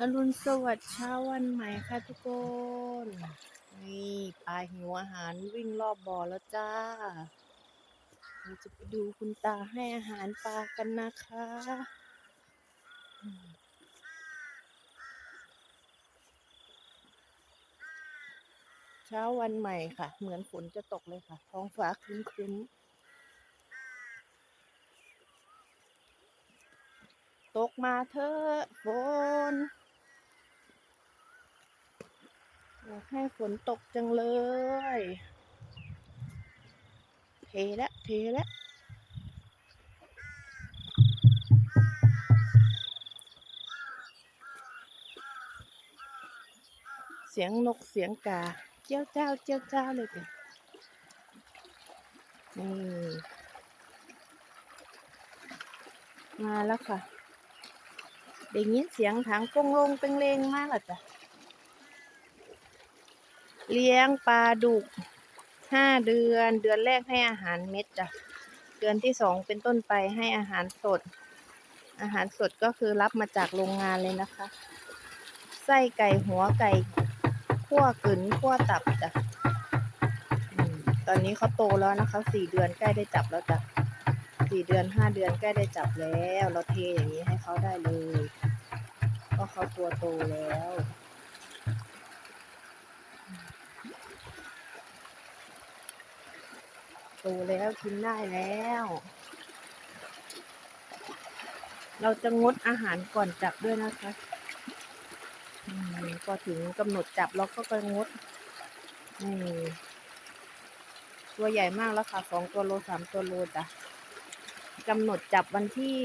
อรุณสวัสดิ์เช้าวันใหม่ค่ะทุกคน นี่ปลาหิวอาหารวิ่งรอบบ่อแล้วจ้า เราจะไปดูคุณตาให้อาหารปลากันนะคะ เช้าวันใหม่ค่ะ เหมือนฝนจะตกเลยค่ะ ท้องฟ้าครึ้มๆ ตกมาเถอะฝน อยากให้ฝนตกจังเลย เทแล้วเทแล้วเสียงนกเสียงกา เจ้าเจ้าเจ้าเจ้าเลยจ้ะนี่มาแล้วค่ะได้ยินเสียงถังกงลงเป็นเลงมากแล้วจ้ะ เลี้ยงปลาดุกห้าเดือน เดือนแรกให้อาหารเม็ดจ้ะ เดือนที่สองเป็นต้นไปให้อาหารสด อาหารสดก็คือรับมาจากโรงงานเลยนะคะ ไส้ไก่หัวไก่คั่วกึ๋นคั่วตับจ้ะอตอนนี้เขาโตแล้วนะคะสี่เดือนใกล้ได้จับแล้วจ้ะสี่เดือนห้าเดือนใกล้ได้จับแล้ว เราเทอย่างนี้ให้เขาได้เลย เพราะเขาตัวโตแล้ว โตแล้วกินได้แล้ว เราจะงดอาหารก่อนจับด้วยนะคะอืมพอถึงกำหนดจับเราก็จะงดนี่ตัวใหญ่มากแล้วค่ะสองตัวโลสามตัวโลจ้ะกำหนดจับวันที่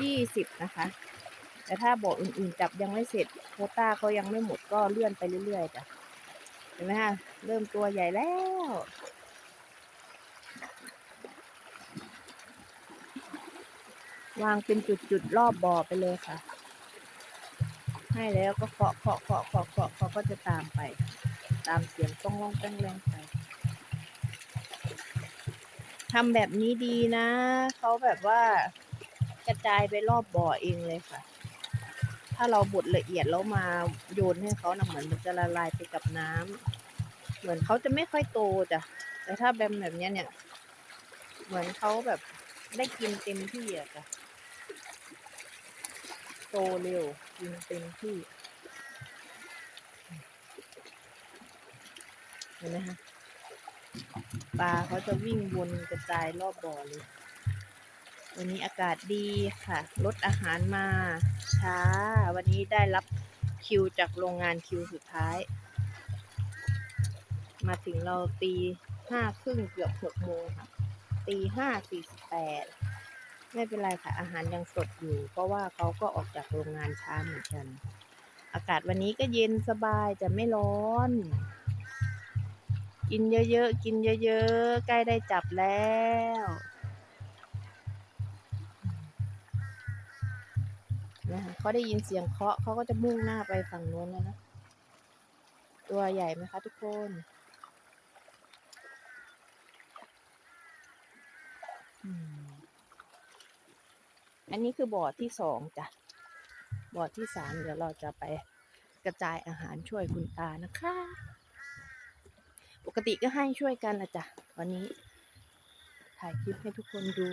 ยี่สิบนะคะ แต่ถ้าบอกอื่นๆจับยังไม่เสร็จโคต้าเขายังไม่หมดก็เลื่อนไปเรื่อยๆจ้ะเห็นไหมคะเริ่มตัวใหญ่แล้ว วางเป็นจุดๆรอบบ่อไปเลยค่ะ ให้แล้วก็เคาะเคาะเคาะเคาะเคาะเขาก็จะตามไป ตามเสียงต้องร้องแป้งแรงไปทำแบบนี้ดีนะ เขาแบบว่ากระจายไปรอบบ่อเองเลยค่ะ ถ้าเราบดละเอียดแล้วมาโยนให้เขานะเหมือนมันจะละลายไปกับน้ำเหมือนเขาจะไม่ค่อยโตจ้ะแต่ถ้าแบบแบบเนี้ยเนี่ย เหมือนเขาแบบได้กินเต็มที่อะจ้ะ ตเร็วกินเต็มที่เห็นไหมคะปลาเขาจะวิ่งวนกระจายรอบบ่อเลย วันนี้อากาศดีค่ะลดอาหารมา ช้า วันนี้ได้รับคิวจากโรงงานคิวสุดท้าย มาถึงเราตีห้าครึ่งเกือบหกโมงค่ะ ตีห้าสี่สิบแปด ไม่เป็นไรค่ะ อาหารยังสดอยู่ เพราะว่าเขาก็ออกจากโรงงานช้าเหมือนกัน อากาศวันนี้ก็เย็นสบายจะไม่ร้อน กินเยอะๆ กินเยอะๆ ใกล้ได้จับแล้วนะคะเขาได้ยินเสียงเคาะเขาก็จะมุ่งหน้าไปฝั่งโน้นแล้วนะ ตัวใหญ่ไหมคะทุกคน อันนี้คือบ่อที่สองจ้ะ บ่อที่สามเดี๋ยวเราจะไปกระจายอาหารช่วยคุณตานะคะ ปกติก็ให้ช่วยกันนะจ้ะ วันนี้ถ่ายคลิปให้ทุกคนดู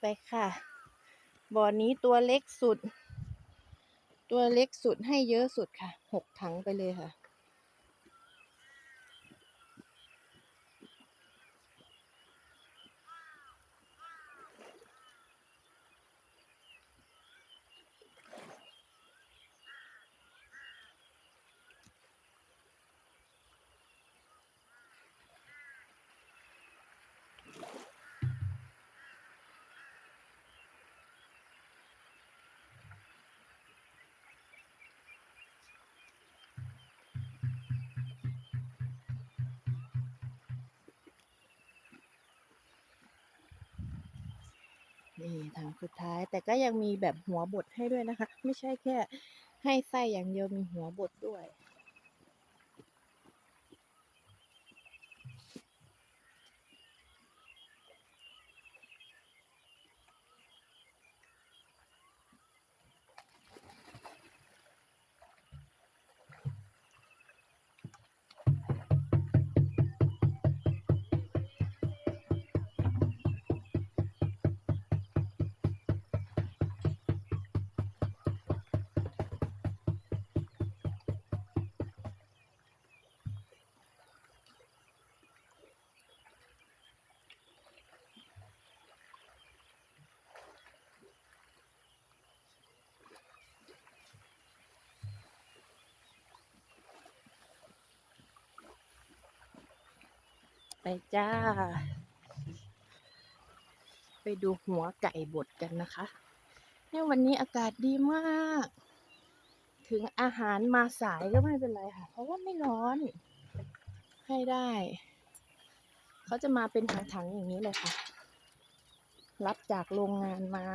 ไปค่ะ บ่อนี้ตัวเล็กสุด ตัวเล็กสุดให้เยอะสุดค่ะหกถังไปเลยค่ะ นี่ถังสุดท้าย แต่ก็ยังมีแบบหัวบดให้ด้วยนะคะ ไม่ใช่แค่ให้ไส้อย่างเดียวมีหัวบดด้วย ไปจ้า ไปดูหัวไก่บดกันนะคะเนี่ยวันนี้อากาศดีมาก ถึงอาหารมาสายก็ไม่เป็นไรค่ะ เพราะว่าไม่ร้อน ให้ได้ เขาจะมาเป็นถังๆอย่างนี้เลยค่ะ รับจากโรงงานมา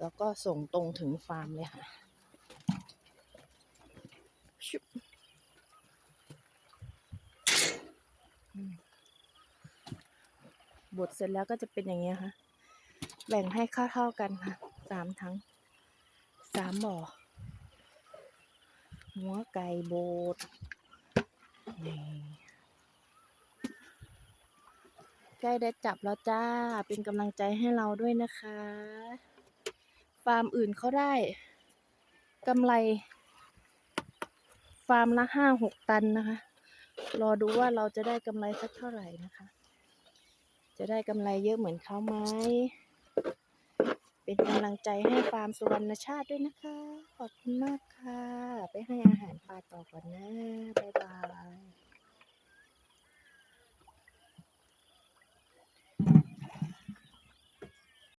แล้วก็ส่งตรงถึงฟาร์มเลยค่ะชุ บอืมบดเสร็จแล้วก็จะเป็นอย่างเงี้ยค่ะ แบ่งให้ข้าเท่าๆกันค่ะสามทั้งสามบ่อ หัวไก่โบดนี่ใกล้ได้จับแล้วจ้า เป็นกำลังใจให้เราด้วยนะคะ ฟาร์มอื่นเขาได้กำไร ฟาร์มละห้าหกตันนะคะ รอดูว่าเราจะได้กำไรสักเท่าไหร่นะคะ จะได้กำไรเยอะเหมือนเขาไหม เป็นกำลังใจให้ฟาร์มสุวรรณชาติด้วยนะคะ ขอบคุณมากค่ะ ไปให้อาหารปลาต่อก่อนนะบาย